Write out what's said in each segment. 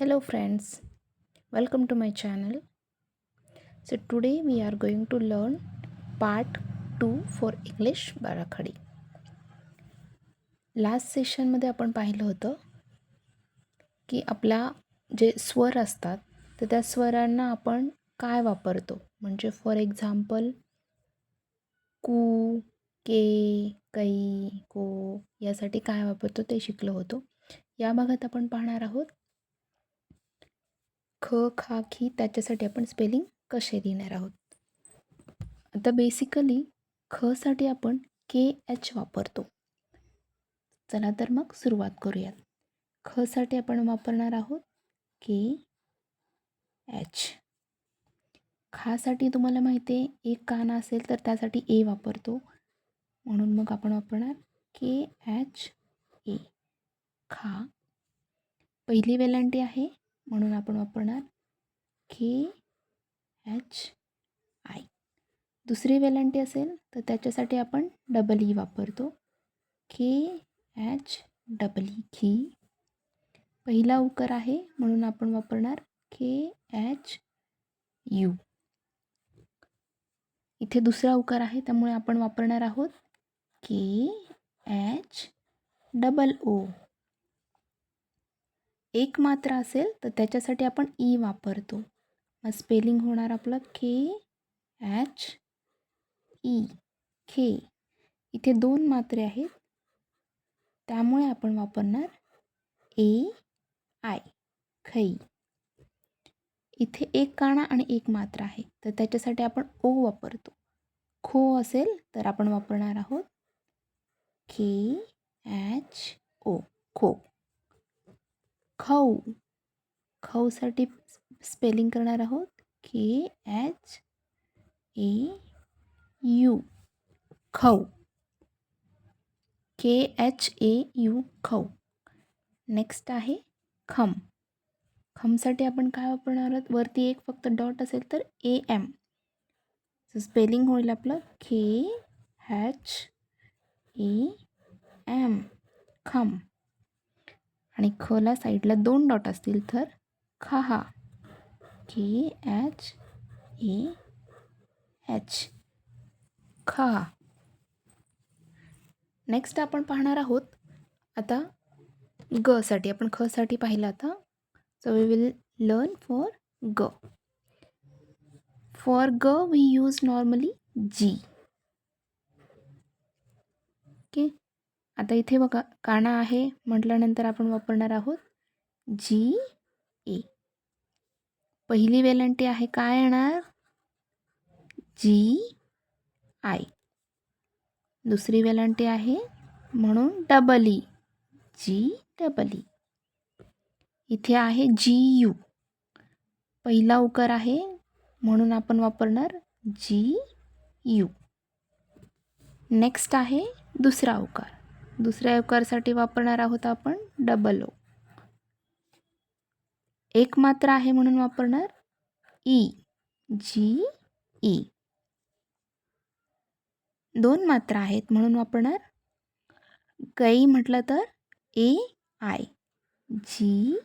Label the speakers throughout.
Speaker 1: Hello friends, welcome to my channel. So today we are going to learn part 2 for English बाराखडी last सेशनमध्ये आपण पाहिलं होतं की आपला जे स्वर असतात तर त्या स्वरांना आपण काय वापरतो? म्हणजे फॉर एक्झाम्पल कू के कै को यासाठी काय वापरतो ते शिकलो होतो. या भागात आपण पाहणार आहोत ख खा खी त्याच्यासाठी आपण स्पेलिंग कसे लिहिणार आहोत? आता बेसिकली खसाठी आपण के एच वापरतो. चला तर मग सुरुवात करूयात. खसाठी आपण वापरणार आहोत के एच खासाठी तुम्हाला माहिती आहे एक कान असेल तर त्यासाठी ए वापरतो. म्हणून मग आपण वापरणार के एच ए खा. पहिली वेलांटी आहे म्हणून आपण वापरणार के एच आय दुसरी वेलांटी असेल तर त्याच्यासाठी आपण डबल ई e वापरतो. के एच डबल ई खी पहिला उकर आहे म्हणून आपण वापरणार के एच यू इथे दुसरा उकार आहे त्यामुळे आपण वापरणार आहोत के एच डबल ओ एक मात्र असेल तर त्याच्यासाठी आपण ई वापरतो. मग स्पेलिंग होणार आपलं के एच ई खे इथे दोन मात्रे आहेत. त्यामुळे आपण वापरणार ए आय खई इथे एक काणा आणि एक मात्रा आहे तर त्याच्यासाठी आपण ओ वापरतो. खो असेल तर आपण वापरणार आहोत के एच ओ खो. खऊ. खऊसाठी स्पेलिंग करणार आहोत के एच ए यू. खऊ. के एच ए यू खऊ. नेक्स्ट आहे खम. खमसाठी आपण काय वापरणार आहोत? वरती एक फक्त डॉट असेल तर ए एम. सो स्पेलिंग होईल आपलं के एच ए एम. खम. आणि खला साईडला दोन डॉट असतील तर खहा के एच ए एच खा नेक्स्ट आपण पाहणार आहोत आता गसाठी आपण खसाठी पाहिलं आता. So we will learn for ग. फॉर ग we use normally G okay आता इथे बघा काना आहे म्हटल्यानंतर आपण वापरणार आहोत जी ए. पहिली वेलंटी आहे काय येणार? G I. दुसरी वेलंटी आहे म्हणून double E e. G double E e. इथे आहे जी यू. पहिला उकार आहे म्हणून आपण वापरणार जी यू. नेक्स्ट आहे दुसरा उकार. दुसऱ्या उकारसाठी वापरणार आहोत आपण डबल ओ एक मात्र आहे म्हणून वापरणार ई जी ई दोन मात्र आहेत म्हणून वापरणार गई म्हटलं तर A I G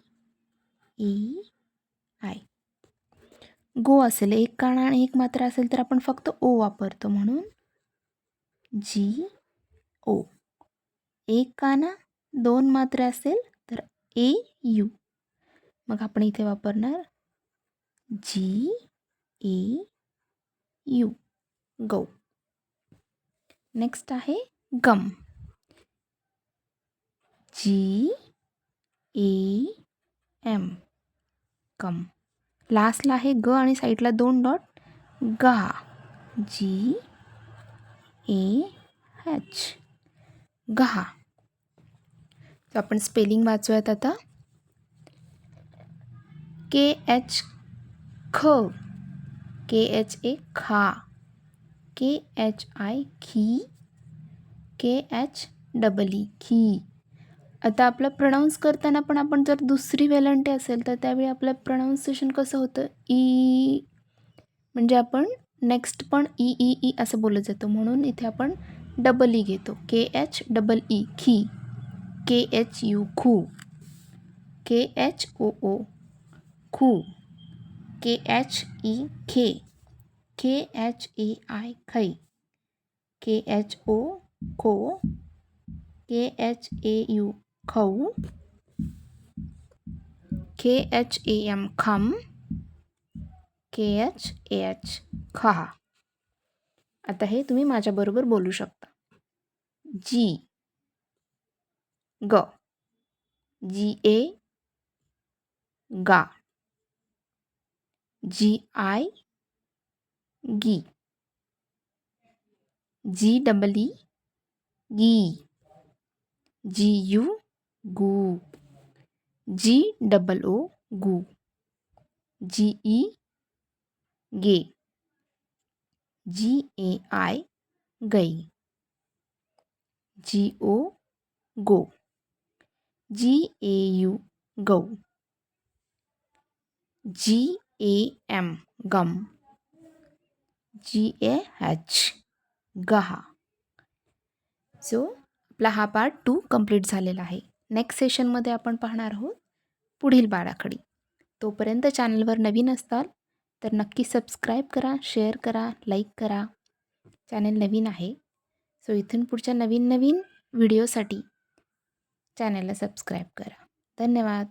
Speaker 1: E I गो असेल. एक काना आणि एक मात्र असेल तर आपण फक्त ओ वापरतो म्हणून जी ओ एक काना दोन मात्र असेल तर ए यू. मग आपण इथे वापरणार जी ए यू. गौ नेक्स्ट आहे गम. जी ए एम कम लास्टला आहे ग आणि साईडला दोन डॉट गा. जी ए एच गहा. तर आपण स्पेलिंग वाचूयात आता. के एच ख. के एच ए खा. के एच आय खी. के एच डबल ई खी. आता आपलं प्रनाऊन्स करताना पण आपण जर दुसरी वेलंटी असेल तर त्यावेळी आपलं प्रनाऊन्सिएशन कसं होतं? ई. म्हणजे आपण नेक्स्ट पण ई ई ई असं बोलत जातो. म्हणून इथे आपण डबल ई घेतो के एच डबल ई खी, के एच यू खू, के एच ओ ओ खू, के एच ई खे, के एच ए आई खई, के एच ओ खो, के एच ए यू खऊ, के एच ए एम खम, के एच ए एच खहा। आता हे तुम्ही माझ्याबरोबर बोलू शकता. जी. ग. जी ए गा. जी आय गी. G double E. गी जी यू गू. जी डबल ओ गू. जी ई गे. जी ए आय गई। जी ओ गो। जी ए यू गौ। जी ए एम गम। जी ए एच गहा। सो आपला हा पार्ट टू कंप्लीट झालेला आहे. नेक्स्ट सेशनमध्ये आपण पाहणार आहोत पुढील बाळाखडी तोपर्यंत चॅनलवर नवीन असताल तर नक्की सबस्क्राईब करा शेअर करा लाईक करा. चॅनल नवीन आहे. सो इथून पुढच्या नवीन नवीन व्हिडिओसाठी चॅनलला सबस्क्राईब करा. धन्यवाद.